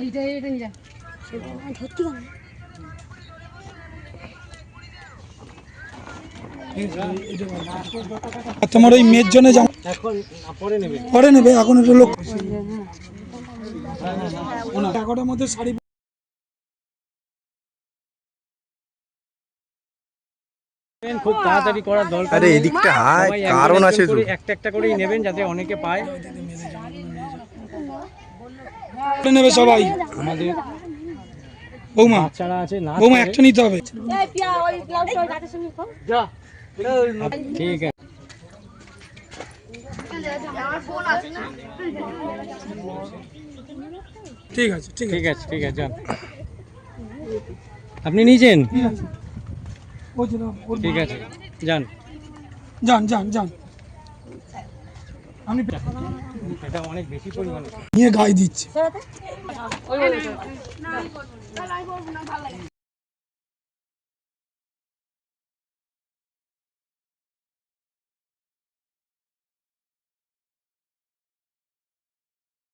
এইটা এইটা নিয়ে ধরতে পারব তোমার ওই মেয়ের জন্য পরে নেবে। এখন একটু লোক এগারোটার মধ্যে শাড়ি খুব তাড়াতাড়ি করার দরকার আরে এদিকটা হায় একজন কারণ আছে একটা একটা করেই নেবেন যাতে অনেকে পায়। নেবে সবাই। আমাদের বৌমা বাচ্চারা আছে না বৌমা একটা নিতে হবে। ঠিক আছে। ঠিক আছে ঠিক আছে। ঠিক আছে যান। আপনি নিয়েছেন? ঠিক আছে যান। যান যান যান। আপনি এটা অনেক বেশি পরিমাণে নিয়ে গায়ে দিচ্ছে